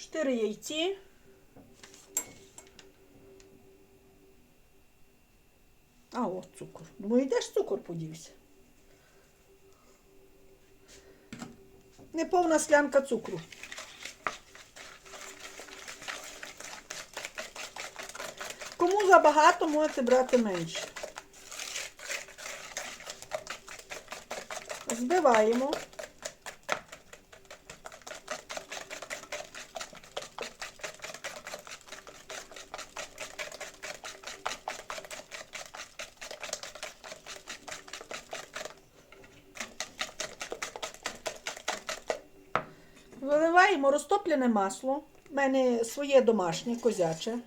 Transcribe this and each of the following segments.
4 яйці. А от цукор. Думаю, де цукор подівся? Неповна склянка цукру. Кому забагато, можете брати менше. Збиваємо. Виливаємо розтоплене масло. У мене своє домашнє, козяче.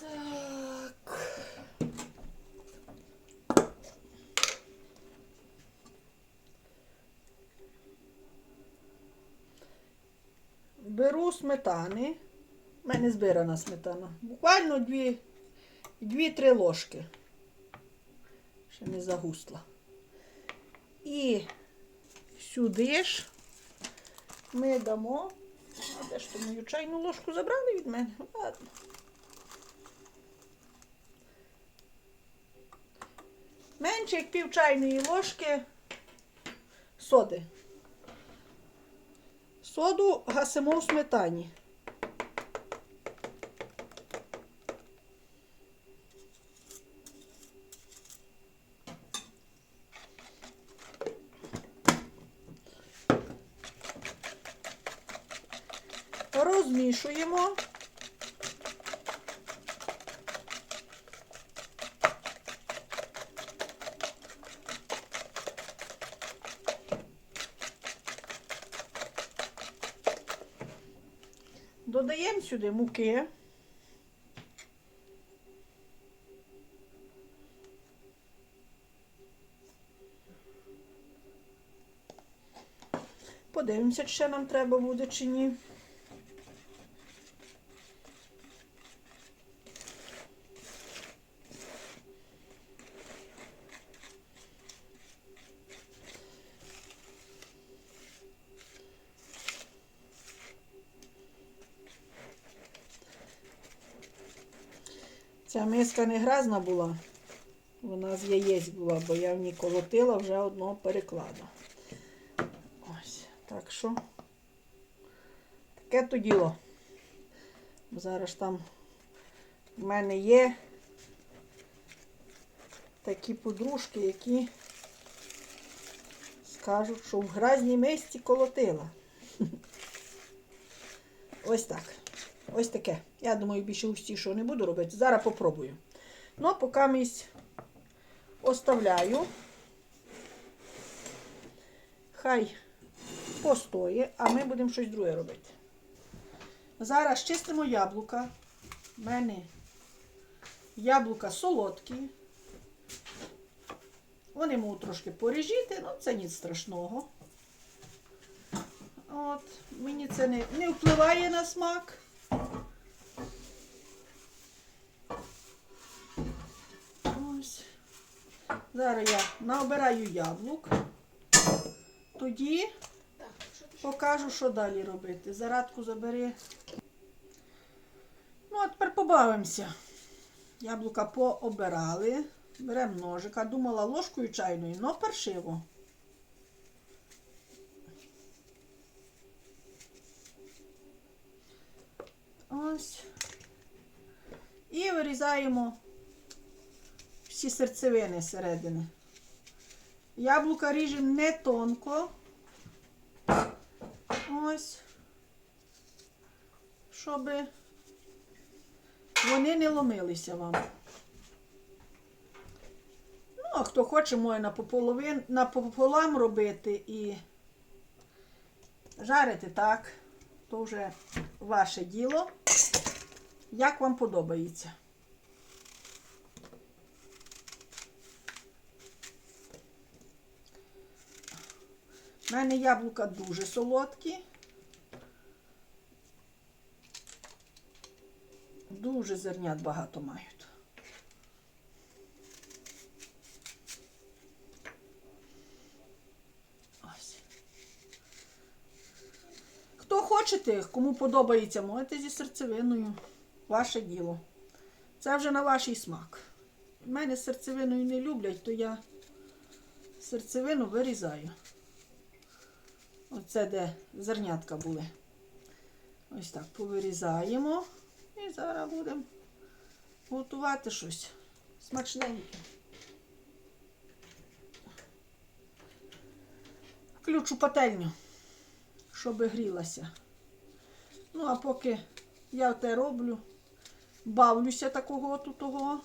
Так. Беру сметани. У мене збирана сметана. Буквально дві, дві-три ложки. Ще не загусла. І сюди ж ми дамо. А де ж то мою чайну ложку забрали від мене? Ладно. Менше як пів чайної ложки соди. Соду гасимо в сметані. Розмішуємо. Додаємо сюди муки. Подивимося, чи ще нам треба буде чи ні. Ця миска не грязна була, вона з яєць була, бо я в ній колотила вже одного перекладу. Ось, так що таке то діло. Зараз там в мене є такі подружки, які скажуть, що в грязній мисці колотила. Ось так. Ось таке. Я думаю, більше густішого не буду робити. Зараз попробую. Ну, поки місць оставляю. Хай постоє, а ми будемо щось друге робити. Зараз чистимо яблука. У мене яблука солодкі. Вони можуть трошки поріжіти, ну це ніч страшного. От, мені це не, не впливає на смак. Ось. Зараз я набираю яблук. Тоді покажу, що далі робити. Зарадку забери. Ну, а тепер побавимося. Яблука пообирали. Беремо ножика. Думала ложкою чайною, але паршиво. Ось. І вирізаємо всі серцевини середини. Яблука ріжемо не тонко. Ось. Щоб вони не ломилися вам. Ну, а хто хоче, може напополам робити і жарити так, то вже ваше діло. Як вам подобається. У мене яблука дуже солодкі. Дуже зернят багато мають. Ось. Хто хочете, кому подобається, можете зі серцевиною. Ваше діло. Це вже на ваш смак. Мене серцевиною не люблять, то я серцевину вирізаю. Оце де зернятка були. Ось так повирізаємо. І зараз будемо готувати щось смачненьке. Включу пательню, щоб грілася. Ну, а поки я те роблю, бавлюся такого тут того.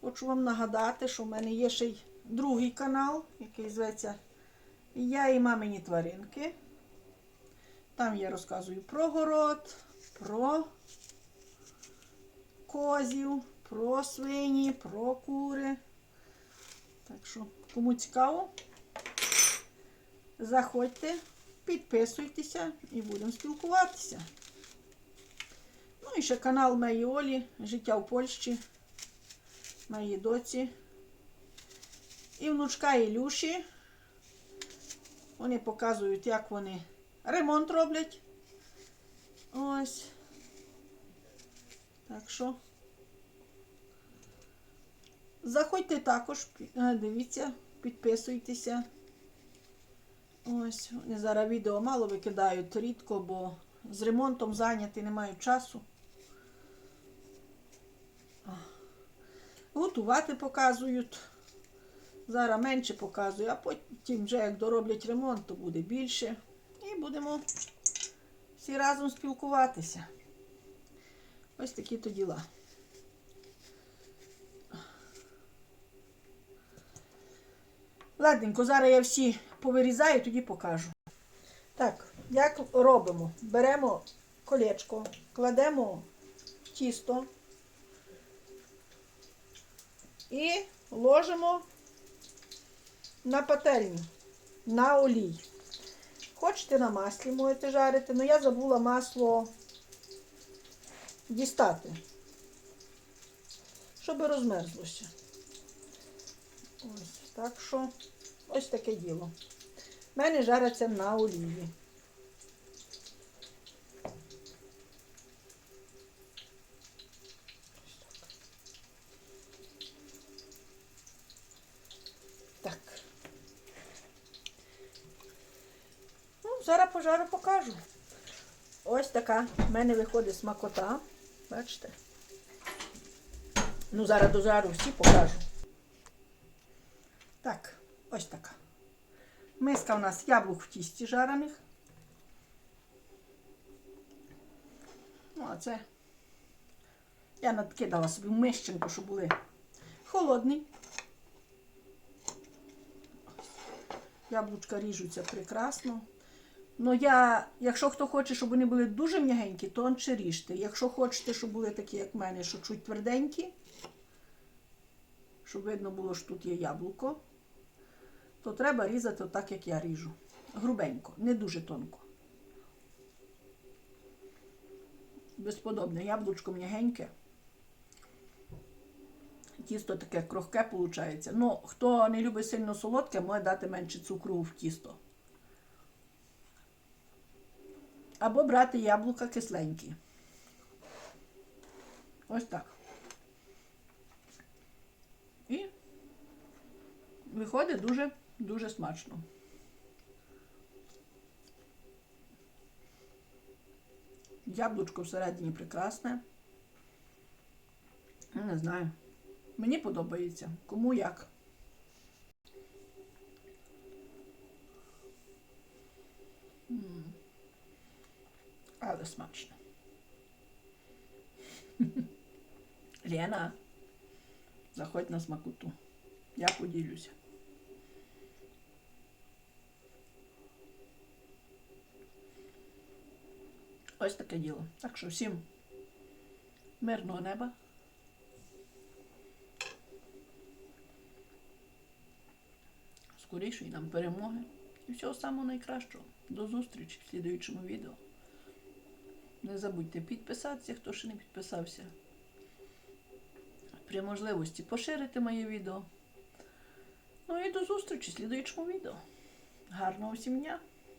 Хочу вам нагадати, що в мене є ще й другий канал, який зветься Я і мамині тваринки. Там я розказую про город, про козів, про свині, про кури. Так що, кому цікаво, заходьте, підписуйтеся і будемо спілкуватися. Ну і ще канал моєї Олі Життя в Польщі, моїй доці. І внучка Ілюші. Вони показують, як вони ремонт роблять. Ось. Так що. Заходьте також, е, дивіться, підписуйтеся. Ось, вони зараз відео мало викидають рідко, бо з ремонтом зайняті, не мають часу. Готувати показують. Зараз менше показую, а потім вже як дороблять ремонт, то буде більше. І будемо всі разом спілкуватися. Ось такі то діла. Ладненько, зараз я всі повирізаю, тоді покажу. Так, як робимо? Беремо колечко, кладемо в тісто і ложимо на пательню, на олій. Хочете на маслі можете жарити, але я забула масло дістати, щоб розмерзлося. Ось так що ось таке діло. У мене жариться на олії. Так. Ну, зараз пожару покажу. Ось така в мене виходить смакота. Бачите? Ну, зараз до жару всі покажу. Так, ось така. Миска у нас яблук в тісті жарених. Ну, а це я надкидала собі в мищенку, щоб були холодний. Яблучка ріжуться прекрасно. Ну, я, якщо хто хоче, щоб вони були дуже м'ягенькі, то тонше ріжте. Якщо хочете, щоб були такі, як в мене, що чуть тверденькі, щоб видно було, що тут є яблуко, то треба різати так, як я ріжу. Грубенько, не дуже тонко. Безподобне яблучко м'ягеньке. Тісто таке крохке виходить. Ну, хто не любить сильно солодке, може дати менше цукру в тісто. Або брати яблука кисленькі. Ось так. І виходить дуже, дуже смачно. Яблучко всередині прекрасне. Не знаю. Мені подобається. Кому як. Але смачно. Лена, заходь на смакоту. Я поділюся. Ось таке діло. Так що всім мирного неба. Скорішої нам перемоги і всього самого найкращого. До зустрічі в слідуючому відео. Не забудьте підписатися, хто ще не підписався. При можливості поширити моє відео. Ну і до зустрічі в слідуючому відео. Гарного всім дня!